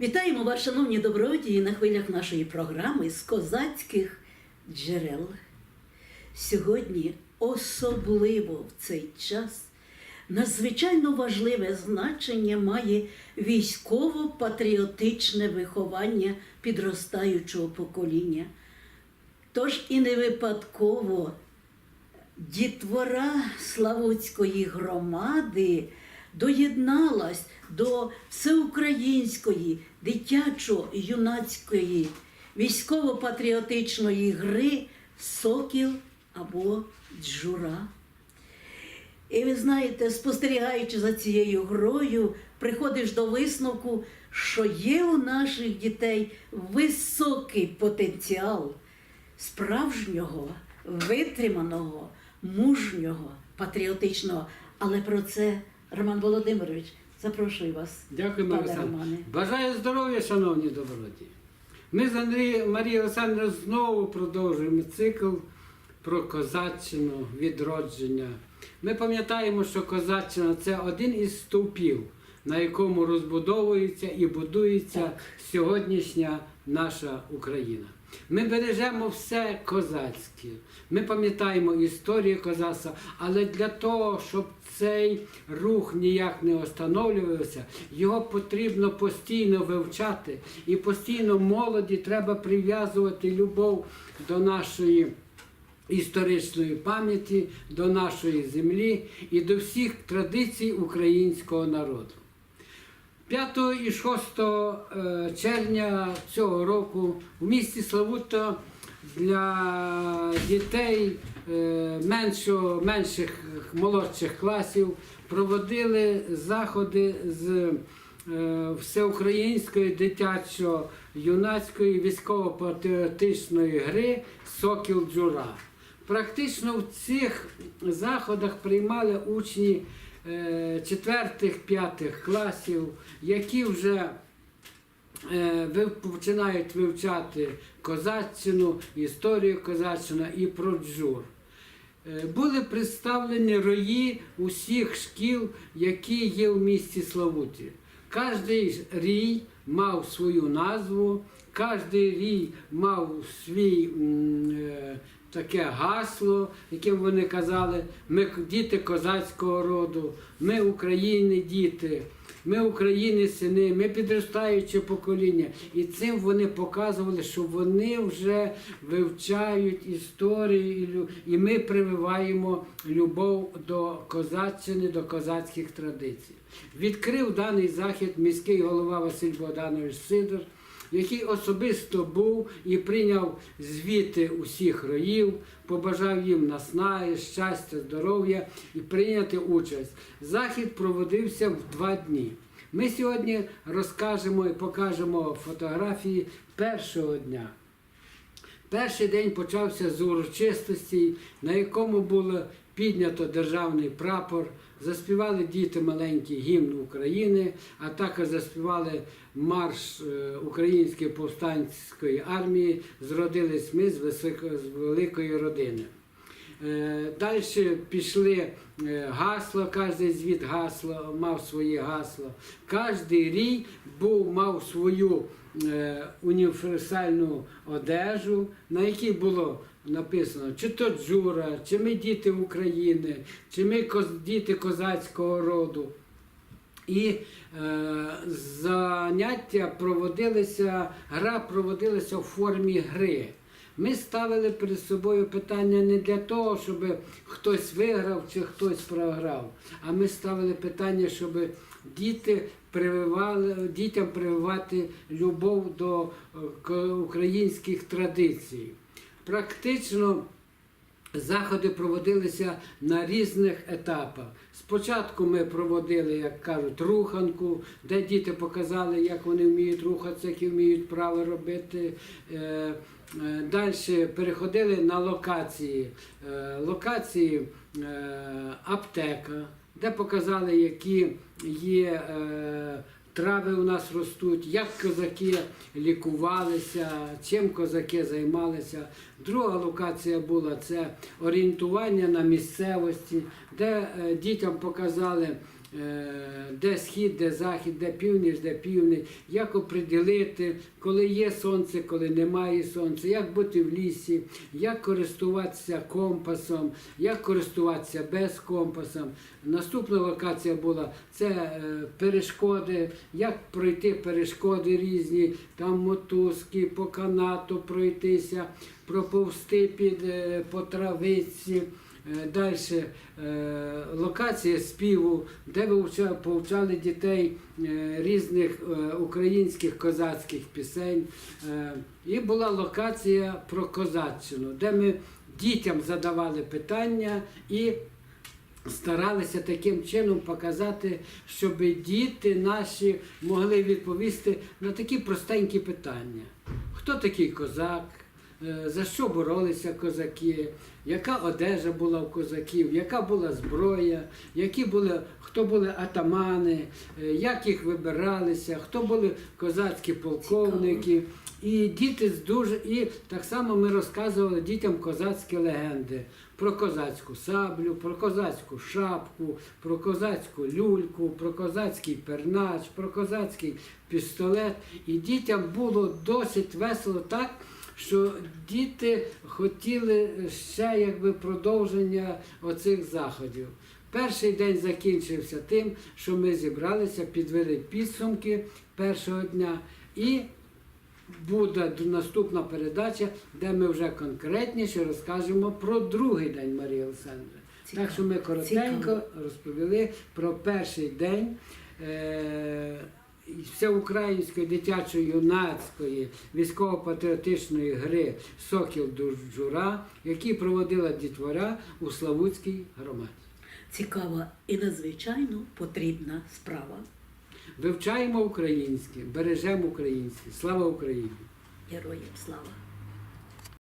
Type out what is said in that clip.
Вітаємо вас, шановні добродії, на хвилях нашої програми з козацьких джерел. Сьогодні, особливо в цей час, надзвичайно важливе значення має військово-патріотичне виховання підростаючого покоління. Тож і не випадково дітвора Славутської громади доєдналась до всеукраїнської дитячо-юнацької військово-патріотичної гри Сокіл або Джура. І ви знаєте, спостерігаючи за цією грою, приходиш до висновку, що є у наших дітей високий потенціал справжнього, витриманого, мужнього, патріотичного. Але про це Роман Володимирович, запрошую вас. Дякую, пане Романе. Бажаю здоров'я, шановні добродії. Ми з Андрією Марією Олександрівною знову продовжуємо цикл про козаччину, відродження. Ми пам'ятаємо, що козаччина це один із стовпів, на якому розбудовується і будується сьогоднішня наша Україна. Ми бережемо все козацьке. Ми пам'ятаємо історію козацтва, але для того, щоб цей рух ніяк не остановлювався, його потрібно постійно вивчати, і постійно молоді треба прив'язувати любов до нашої історичної пам'яті, до нашої землі і до всіх традицій українського народу. 5 і 6 е, червня цього року в місті Славуто для дітей е, меншого, менших молодших класів проводили заходи з е, всеукраїнської дитячо-юнацької військово-патріотичної гри Сокіл Джура. Практично в цих заходах приймали учні четвертих-п'ятих класів, які вже е, починають вивчати козаччину, історію козаччини і про джур. Е, Були представлені рої усіх шкіл, які є в місті Славуті. Кожний рій мав свою назву, кожен рій мав свій е, таке гасло, яким вони казали, ми діти козацького роду, ми України діти. Ми України сини, ми підростаюче покоління. І цим вони показували, що вони вже вивчають історію, і ми прививаємо любов до козаччини, до козацьких традицій. Відкрив даний захід міський голова Василь Богданович Сидор, який особисто був і прийняв звіти усіх роїв, побажав їм наснаги, щастя, здоров'я і прийняти участь. Захід проводився в два дні. Ми сьогодні розкажемо і покажемо фотографії першого дня. Перший день почався з урочистості, на якому було піднято державний прапор, заспівали діти маленькі гімн України, а також заспівали марш е, Української повстанської армії. Зродились ми з, великої родини. Далі пішли е, гасло, кожен звіт гасло мав своє гасло. Кожен рій був, мав свою е, універсальну одежу, на якій було написано, чи то Джура, чи ми діти України, чи ми діти козацького роду. І е, заняття проводилися, гра проводилася в формі гри. Ми ставили перед собою питання не для того, щоб хтось виграв чи хтось програв, а ми ставили питання, щоб діти прививали, дітям прививати любов до е, українських традицій. Практично Заходи проводилися на різних етапах. Спочатку ми проводили, як кажуть, руханку, де діти показали, як вони вміють рухатися, які вміють право робити. Далі переходили на локації. Е, Локації е, аптека, де показали, які є е, трави у нас ростуть, як козаки лікувалися, чим козаки займалися. Друга локація була це орієнтування на місцевості, де е, дітям показали е, де схід, де захід, де північ, де північ, як оприділити, коли є сонце, коли немає сонця, як бути в лісі, як користуватися компасом, як користуватися без компасом. Наступна локація була це е, перешкоди, як пройти перешкоди різні, там мотузки, по канату пройтися, проповзти під е, по травиці. Далі локація співу, де повчали дітей е, різних е, українських козацьких пісень. Е, І була локація про козаччину, де ми дітям задавали питання і старалися таким чином показати, щоб діти наші могли відповісти на такі простенькі питання. Хто такий козак? Е, За що боролися козаки, яка одежа була у козаків, яка була зброя, які були, хто були атамани, е, як їх вибиралися, хто були козацькі полковники. І діти з дуже і так само ми розказували дітям козацькі легенди про козацьку саблю, про козацьку шапку, про козацьку люльку, про козацький пернач, про козацький пістолет. І дітям було досить весело так, що діти хотіли ще якби продовження оцих заходів. Перший день закінчився тим, що ми зібралися, підвели підсумки першого дня і буде наступна передача, де ми вже конкретніше розкажемо про другий день Марії Олександри. Так що ми коротенько Цікаво. розповіли про перший день е- всеукраїнської дитячої юнацької військово-патріотичної гри Сокіл Джура, які проводила дітвора у Славутській громаді. Цікава і надзвичайно потрібна справа. Вивчаємо українське, бережемо українське. Слава Україні! Героям слава!